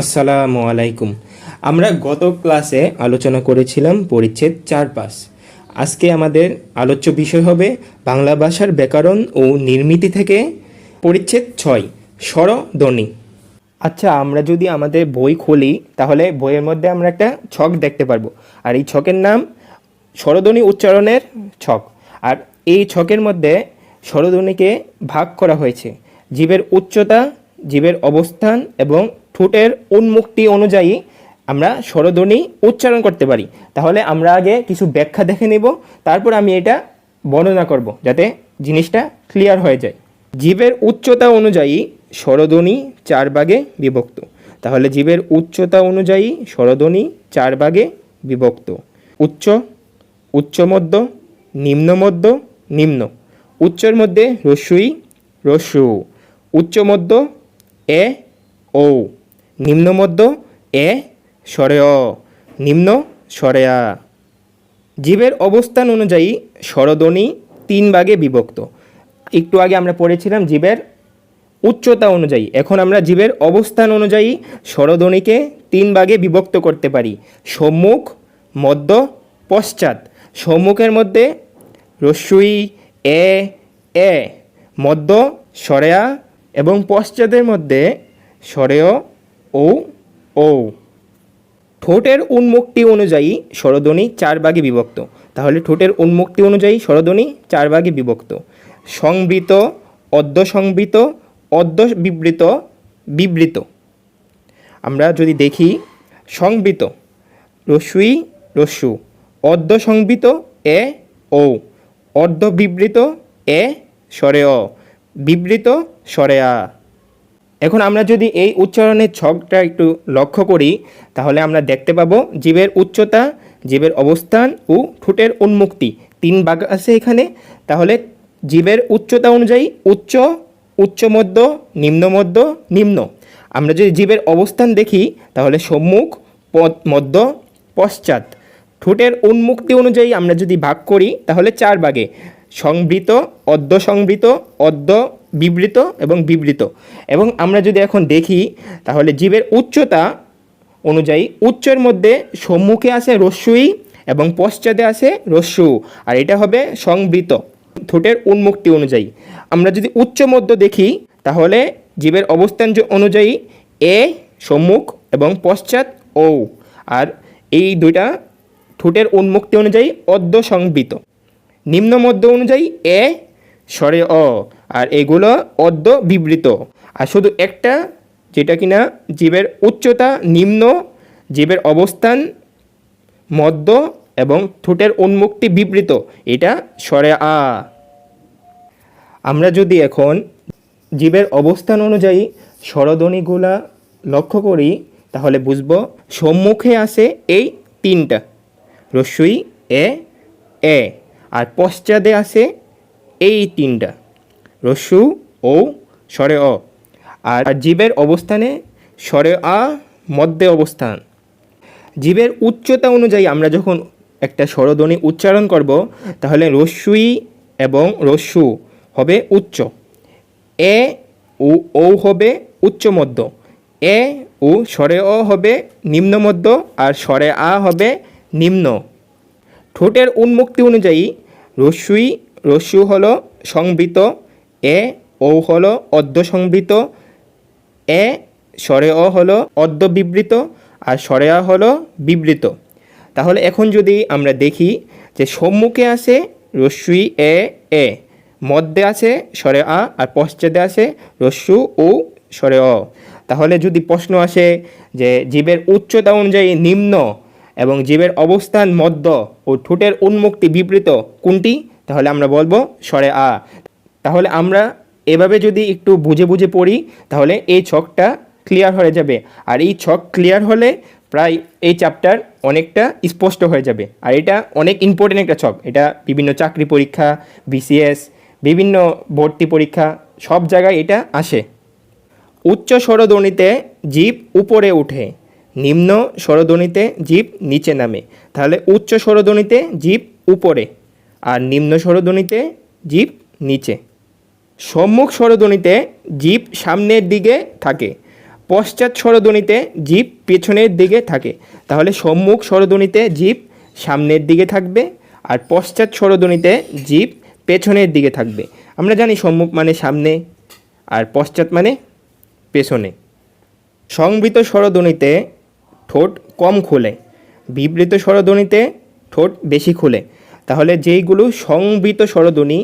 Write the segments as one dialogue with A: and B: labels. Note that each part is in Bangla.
A: আসসালামু আলাইকুম। আমরা গত ক্লাসে আলোচনা করেছিলাম পরিচ্ছেদ চার পাস আজকে আমাদের আলোচ্য বিষয় হবে বাংলা ভাষার ব্যাকরণ ও নির্মিতি থেকে পরিচ্ছেদ ছয়, স্বরধ্বনি। আচ্ছা আমরা যদি আমাদের বই খুলি, তাহলে বইয়ের মধ্যে আমরা একটা ছক দেখতে পারব। আর এই ছকের নাম স্বরধ্বনি উচ্চারণের ছক। আর এই ছকের মধ্যে স্বরধ্বনিকে ভাগ করা হয়েছে। জীবের উচ্চতা, জীবের অবস্থান এবং ঠোঁটের উন্মুক্তি অনুযায়ী আমরা স্বরধ্বনি উচ্চারণ করতে পারি। তাহলে আমরা আগে কিছু ব্যাখ্যা দেখে নেব, তারপর আমি এটা বর্ণনা করব যাতে জিনিসটা ক্লিয়ার হয়ে যায়। জীবের উচ্চতা অনুযায়ী স্বরধ্বনি চার ভাগে বিভক্ত। তাহলে জীবের উচ্চতা অনুযায়ী স্বরধ্বনি চার ভাগে বিভক্ত। উচ্চ উচ্চমধ্য নিম্নমধ্য নিম্ন উচ্চর মধ্যে রস্যই রস্যু উচ্চমধ্য এ ও নিম্নমধ্য এ স্বরে অ, নিম্ন স্বরে আ। জীবের অবস্থান অনুযায়ী স্বরধ্বনি তিন ভাগে বিভক্ত। একটু আগে আমরা পড়েছিলাম জীবের উচ্চতা অনুযায়ী। এখন আমরা জীবের অবস্থান অনুযায়ী স্বরধ্বনিকে তিন ভাগে বিভক্ত করতে পারি। সম্মুখ, মধ্য, পশ্চাৎ। সম্মুখের মধ্যে রস্যই, এ এ। মধ্য সরেয়া এবং পশ্চাতের মধ্যে সরেয় ও ও ঠোঁটের উন্মুক্তি অনুযায়ী স্বরধ্বনি চার ভাগে বিভক্ত। তাহলে ঠোঁটের উন্মুক্তি অনুযায়ী স্বরধ্বনি চার ভাগে বিভক্ত। সংবৃত অদ্য সংবৃত অদ্য বিবৃত। বিবৃত আমরা যদি দেখি, সংবৃত, রসুই, রসু। অর্ধ সংবৃত এ ও অর্ধ বিবৃত এ, স্বরে অ। বিবৃত, স্বরে আ। এখন আমরা যদি এই উচ্চারণের ছকটা একটু লক্ষ্য করি, তাহলে আমরা দেখতে পাবো জীবের উচ্চতা, জীবের অবস্থান ও ঠোঁটের উন্মুক্তি। তিন ভাগ আছে এখানে। তাহলে জীবের উচ্চতা অনুযায়ী উচ্চ উচ্চমধ্য নিম্নমধ্য নিম্ন আমরা যদি জীবের অবস্থান দেখি, তাহলে সম্মুখ মধ্য, পশ্চাৎ। ঠোঁটের উন্মুক্তি অনুযায়ী আমরা যদি ভাগ করি, তাহলে চার ভাগে। সংবৃত অর্ধ সংবৃত অর্ধ বিবৃত এবং বিবৃত। এবং আমরা যদি এখন দেখি, তাহলে জীবের উচ্চতা অনুযায়ী উচ্চের মধ্যে সম্মুখে আছে রস্যুই এবং পশ্চাতে আছে রস্যু আর এটা হবে সংবৃত। ঠোঁটের উন্মুক্তি অনুযায়ী। আমরা যদি উচ্চ মধ্য দেখি, তাহলে জীবের অবস্থান অনুযায়ী এ, সম্মুখ এবং পশ্চাৎ ও আর এই দুইটা ঠোঁটের উন্মুক্তি অনুযায়ী অর্ধ সংবৃত। নিম্ন মধ্য অনুযায়ী এ, স্বরে অ আর এগুলো অর্ধ বিবৃত আর শুধু একটা, যেটা কিনা জীবের উচ্চতা, নিম্ন জীবের অবস্থান, মধ্য এবং ঠোঁটের উন্মুক্তি বিবৃত। এটা স্বরে আ। আমরা যদি এখন জীবের অবস্থান অনুযায়ী স্বরধ্বনিগুলা লক্ষ্য করি, তাহলে বুঝব সম্মুখে আছে এই তিনটা। রস্যই এ এ। আর পশ্চাদে আছে এই তিনটা। রস্যু ও স্বরে অ। আর জীবের অবস্থানে স্বরে আ, মধ্যে অবস্থান। জীবের উচ্চতা অনুযায়ী আমরা যখন একটা স্বরধ্বনি উচ্চারণ করব, তাহলে রস্যুই এবং রস্যু হবে উচ্চ। এ ও ও হবে উচ্চ মধ্য। এ ও স্বরে অ হবে নিম্ন মধ্য আর স্বরে আ হবে নিম্ন। ঠোঁটের উন্মুক্তি অনুযায়ী রস্যুই রস্যু হলো সংবৃত এ ও হলো অর্ধ সংবৃত এ, স্বরে অ হলো অর্ধ বিবৃত আর স্বরে আ হলো বিবৃত। তাহলে এখন যদি আমরা দেখি যে সম্মুখে আছে রস্যুই এ এ, মধ্যে আছে স্বরে আ, আর পশ্চাতে আছে রস্যু ও স্বরে অ। তাহলে যদি প্রশ্ন আসে যে জীবের উচ্চতা অনুযায়ী নিম্ন এবং জীবের অবস্থান মধ্য ও ঠোঁটের উন্মুক্তি বিবৃত কোনটি? তাহলে আমরা বলব স্বরে আ। তাহলে আমরা এভাবে যদি একটু বুঝে বুঝে পড়ি, তাহলে এই ছকটা ক্লিয়ার হয়ে যাবে। আর এই ছক ক্লিয়ার হলে প্রায় এই চ্যাপ্টার অনেকটা স্পষ্ট হয়ে যাবে। আর এটা অনেক ইম্পর্টেন্ট একটা ছক। এটা বিভিন্ন চাকরি পরীক্ষা বিসিএস বিভিন্ন ভর্তি পরীক্ষা, সব জায়গায় এটা আসে। উচ্চ স্বরধ্বনিতে জীব উপরে উঠে নিম্ন স্বরধ্বনিতে জীব নিচে নামে। তাহলে উচ্চ স্বরধ্বনিতে জীব উপরে, আর নিম্ন স্বরধ্বনিতে জীব নিচে। সম্মুখ স্বরধ্বনিতে জীব সামনের দিকে থাকে, পশ্চাৎ স্বরধ্বনিতে জীব পেছনের দিকে থাকে। তাহলে সম্মুখ স্বরধ্বনিতে জীব সামনের দিকে থাকবে আর পশ্চাৎ স্বরধ্বনিতে জীব পেছনের দিকে থাকবে। আমরা জানি সম্মুখ মানে সামনে আর পশ্চাৎ মানে পেছনে। সংবৃত স্বরধ্বনিতে ঠোঁট কম খোলে, বিবৃত স্বরধ্বনিতে ঠোঁট বেশি খোলে। তাহলে যেইগুলো সংবৃত স্বরধ্বনি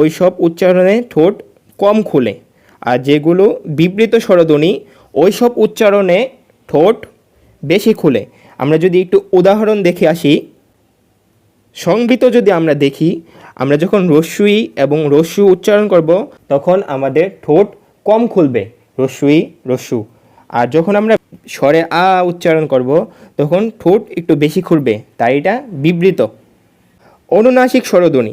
A: ওই সব উচ্চারণে ঠোঁট কম খুলে। আর যেগুলো বিবৃত স্বরধ্বনি ওই সব উচ্চারণে ঠোঁট বেশি খুলে। আমরা যদি একটু উদাহরণ দেখে আসি সংগীত যদি আমরা দেখি, আমরা যখন রস্যুই এবং রস্যু উচ্চারণ করব, তখন আমাদের ঠোঁট কম খুলবে, রস্যুই, রস্যু। আর যখন আমরা স্বরে আ উচ্চারণ করব, তখন ঠোঁট একটু বেশি খুলবে, তাই এটা বিবৃত। অনুনাসিক স্বরধ্বনি।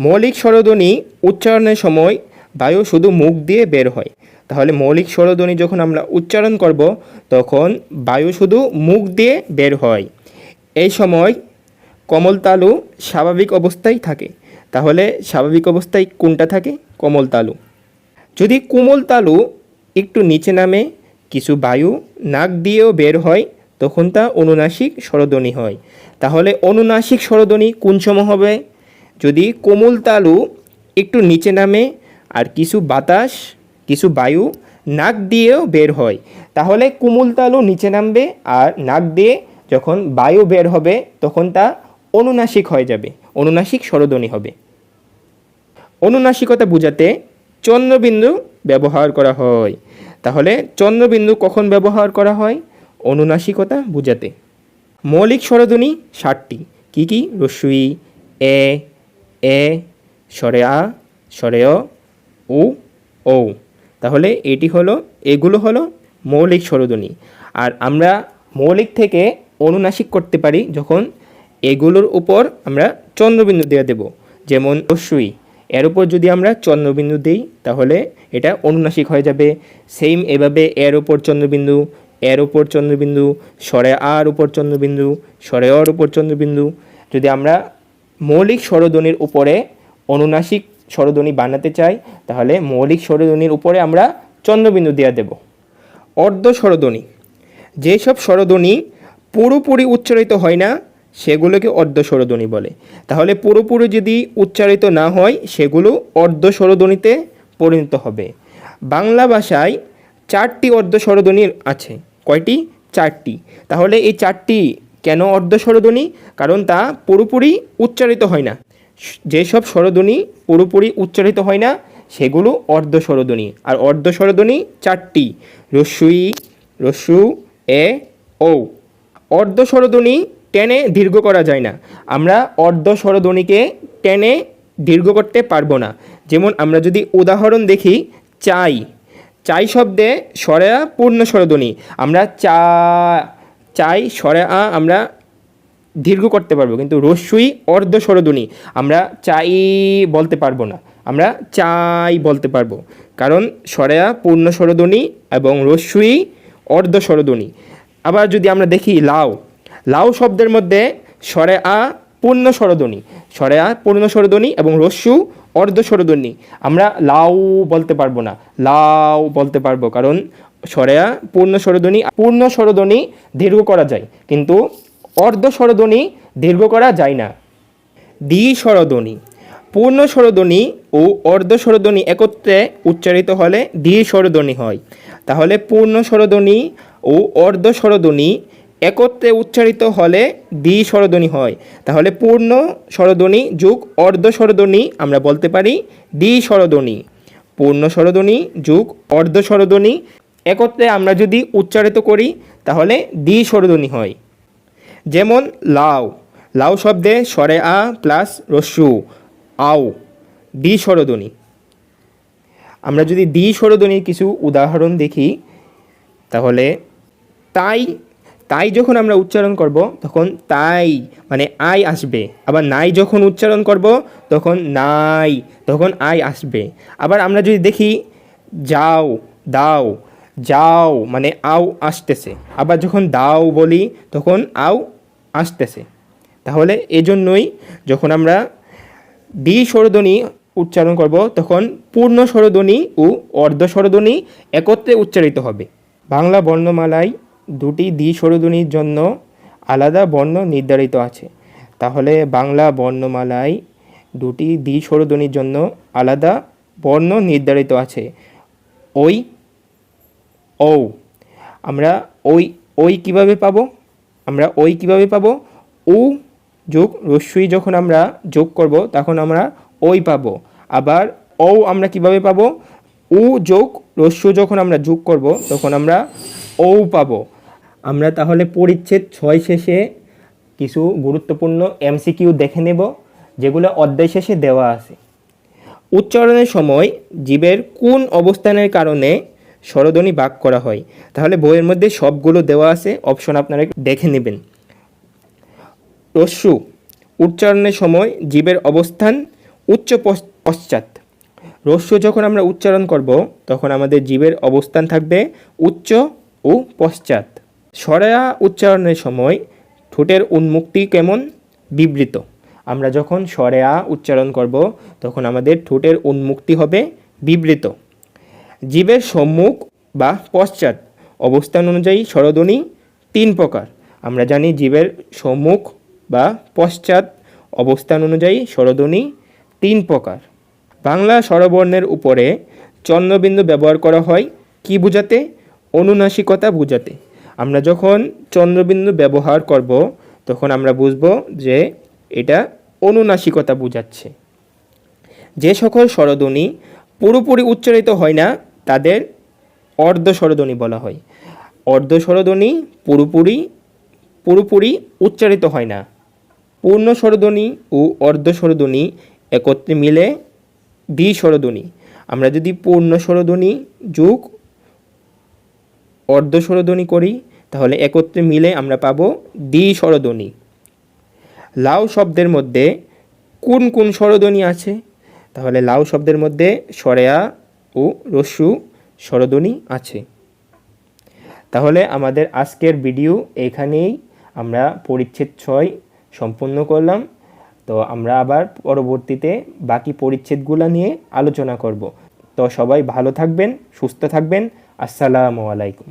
A: মৌলিক স্বরধ্বনি উচ্চারণের সময় বায়ু শুধু মুখ দিয়ে বের হয়। তাহলে মৌলিক স্বরধ্বনি যখন আমরা উচ্চারণ করব, তখন বায়ু শুধু মুখ দিয়ে বের হয়। এই সময় কমলতালু স্বাভাবিক অবস্থায় থাকে। তাহলে স্বাভাবিক অবস্থায় কোনটা থাকে? কমলতালু যদি কোমল তালু একটু নিচে নামে, কিছু বায়ু নাক দিয়েও বের হয়, তখন তা অনুনাসিক স্বরধ্বনি হয়। তাহলে অনুনাসিক স্বরধ্বনি কোন সময় হবে? যদি কোমল তালু একটু নিচে নামে আর কিছু বাতাস, কিছু বায়ু নাক দিয়েও বের হয়, তাহলে কোমল তালু নিচে নামবে আর নাক দিয়ে যখন বায়ু বের হবে, তখন তা অনুনাসিক হয়ে যাবে, অনুনাসিক স্বরধ্বনি হবে। অনুনাসিকতা বোঝাতে চন্দ্রবিন্দু ব্যবহার করা হয়। তাহলে চন্দ্রবিন্দু কখন ব্যবহার করা হয়? অনুনাসিকতা বোঝাতে। মৌলিক স্বরধ্বনি ষাটটি। কী কী? রস্যুই এ এ স্বরে আ স্বরে অ উ ও তাহলে এটি হলো, এগুলো হলো মৌলিক স্বরধ্বনি। আর আমরা মৌলিক থেকে অনুনাসিক করতে পারি যখন এগুলোর উপর আমরা চন্দ্রবিন্দু দিয়ে দেব। যেমন রস্যুই এর উপর যদি আমরা চন্দ্রবিন্দু দিই, তাহলে এটা অনুনাসিক হয়ে যাবে। সেম এভাবে এর উপর চন্দ্রবিন্দু, এর উপর চন্দ্রবিন্দু স্বরে আর উপর চন্দ্রবিন্দু স্বরে অর উপর চন্দ্রবিন্দু। যদি আমরা মৌলিক স্বরধ্বনির উপরে অনুনাসিক স্বরধ্বনি বানাতে চাই, তাহলে মৌলিক স্বরধ্বনির উপরে আমরা চন্দ্রবিন্দু দেওয়া দেব। অর্ধ স্বরধ্বনি। যেসব স্বরধ্বনি পুরোপুরি উচ্চারিত হয় না, সেগুলোকে অর্ধ স্বরধ্বনি বলে। তাহলে পুরোপুরি যদি উচ্চারিত না হয়, সেগুলো অর্ধ স্বরধ্বনিতে পরিণত হবে। বাংলা ভাষায় চারটি অর্ধ স্বরধ্বনি আছে। কয়টি? চারটি। তাহলে এই চারটি কেন অর্ধ স্বরধ্বনি? কারণ তা পুরোপুরি উচ্চারিত হয় না। যেসব স্বরধ্বনি পুরোপুরি উচ্চারিত হয় না, সেগুলো অর্ধ স্বরধ্বনি। আর অর্ধ স্বরধ্বনি চারটি। রস্যুই, রস্যু, এ ও অর্ধ স্বরধ্বনি টেনে দীর্ঘ করা যায় না। আমরা অর্ধ স্বরধ্বনিকে টেনে দীর্ঘ করতে পারব না। যেমন আমরা যদি উদাহরণ দেখি, চাই। চাই শব্দে স্বরে পূর্ণ স্বরধ্বনি। আমরা চা চাই স্বরে আ, আমরা দীর্ঘ করতে পারব। কিন্তু রস্যই অর্ধ স্বরধ্বনি, আমরা চাই বলতে পারব না। আমরা চাই বলতে পারব। কারণ স্বরেয়া পূর্ণ স্বরধ্বনি এবং রস্যই অর্ধ স্বরধ্বনি। আবার যদি আমরা দেখি লাউ লাউ শব্দের মধ্যে স্বরে আ, পূর্ণ স্বরধ্বনি। স্বরে আ, পূর্ণ স্বরধ্বনি এবং রস্যু অর্ধ স্বরধ্বনি। আমরা লাউ বলতে পারব না। লাউ বলতে পারব। কারণ স্বরেয়া, পূর্ণ স্বরধ্বনি পূর্ণ স্বরধ্বনি দীর্ঘ করা যায়, কিন্তু অর্ধ স্বরধ্বনি দীর্ঘ করা যায় না। দ্বি স্বরধ্বনি, পূর্ণ স্বরধ্বনি ও অর্ধ স্বরধ্বনি একত্রে উচ্চারিত হলে দ্বি স্বরধ্বনি হয়। তাহলে পূর্ণ স্বরধ্বনি ও অর্ধ স্বরধ্বনি একত্রে উচ্চারিত হলে দ্বি স্বরধ্বনি হয়। তাহলে পূর্ণ স্বরধ্বনি যুগ অর্ধ স্বরধ্বনি আমরা বলতে পারি দ্বি স্বরধ্বনি। পূর্ণ স্বরধ্বনি যুগ অর্ধ স্বরধ্বনি একত্রে আমরা যদি উচ্চারিত করি, তাহলে দ্বি স্বরধ্বনি হয়। যেমন লাউ লাউ শব্দে স্বরে আ প্লাস রস্যু, আও দ্বি স্বরধ্বনি। আমরা যদি দ্বি স্বরধ্বনির কিছু উদাহরণ দেখি, তাহলে তাই তাই যখন আমরা উচ্চারণ করব, তখন তাই মানে আই আসবে। আবার নাই যখন উচ্চারণ করব, তখন নাই, তখন আই আসবে। আবার আমরা যদি দেখি, যাও, দাও যাও মানে আও আসতেছে। আবার যখন দাও বলি, তখন আও আসতেছে। তাহলে এজন্যই যখন আমরা দ্বি স্বরধ্বনি উচ্চারণ করব, তখন পূর্ণ স্বরধ্বনি ও অর্ধ স্বরধ্বনি একত্রে উচ্চারিত হবে। বাংলা বর্ণমালায় দুটি দ্বি স্বরধ্বনির জন্য আলাদা বর্ণ নির্ধারিত আছে। তাহলে বাংলা বর্ণমালায় দুটি দ্বি স্বরধ্বনির জন্য আলাদা বর্ণ নির্ধারিত আছে। ওই ও আমরা ওই ওই কীভাবে পাবো? আমরা ওই কীভাবে পাবো? উ যোগ রস্যই যখন আমরা যোগ করব, তখন আমরা ওই পাবো। আবার ও আমরা কীভাবে পাবো? উ যোগ রস্য যখন আমরা যোগ করব, তখন আমরা ও পাবো। আমরা তাহলে পরিচ্ছেদ ছয় শেষে কিছু গুরুত্বপূর্ণ এমসিকিউ দেখে নেব, যেগুলো অধ্যায় শেষে দেওয়া আছে। উচ্চারণের সময় জীবের কোন অবস্থানের কারণে স্বরধ্বনি বাক করা হয়। তাহলে বইয়ের মধ্যে সবগুলো দেওয়া আছে অপশন আপনারা দেখে নেবেন। রস্যু উচ্চারণের সময় জীবের অবস্থান উচ্চ পশ্চাৎ। রস্য যখন আমরা উচ্চারণ করব, তখন আমাদের জীবের অবস্থান থাকবে উচ্চ ও পশ্চাৎ। সরেয়া উচ্চারণের সময় ঠোঁটের উন্মুক্তি কেমন? বিবৃত। আমরা যখন সরেয়া উচ্চারণ করব, তখন আমাদের ঠোঁটের উন্মুক্তি হবে বিবৃত। জীবের সম্মুখ বা পশ্চাৎ অবস্থান অনুযায়ী স্বরধ্বনি তিন প্রকার। আমরা জানি জীবের সম্মুখ বা পশ্চাৎ অবস্থান অনুযায়ী স্বরধ্বনি তিন প্রকার। বাংলা স্বরবর্ণের উপরে চন্দ্রবিন্দু ব্যবহার করা হয় কি বোঝাতে? অনুনাসিকতা বোঝাতে। আমরা যখন চন্দ্রবিন্দু ব্যবহার করব, তখন আমরা বুঝব যে এটা অনুনাসিকতা বোঝাচ্ছে। যে সকল স্বরধ্বনি পুরোপুরি উচ্চারিত হয় না তাদের অর্ধ স্বরধ্বনি বলা হয়। অর্ধ স্বরধ্বনি পুরোপুরি পুরোপুরি উচ্চারিত হয় না। পূর্ণ স্বরধ্বনি ও অর্ধ স্বরধ্বনি একত্রে মিলে দ্বি স্বরধ্বনি আমরা যদি পূর্ণ স্বরধ্বনি যোগ অর্ধ স্বরধ্বনি করি, তাহলে একত্রে মিলে আমরা পাবো দ্বি স্বরধ্বনি লাউ শব্দের মধ্যে কোন কোন স্বরধ্বনি আছে? তাহলে লাউ শব্দের মধ্যে সরেয়া ও রস্যু স্বরধ্বনি আছে। তাহলে আমাদের আজকের ভিডিও এখানেই। আমরা পরিচ্ছেদ ছয় সম্পূর্ণ করলাম। তো আমরা আবার পরবর্তীতে বাকি পরিচ্ছেদগুলো নিয়ে আলোচনা করব। তো সবাই ভালো থাকবেন, সুস্থ থাকবেন। আসসালামু আলাইকুম।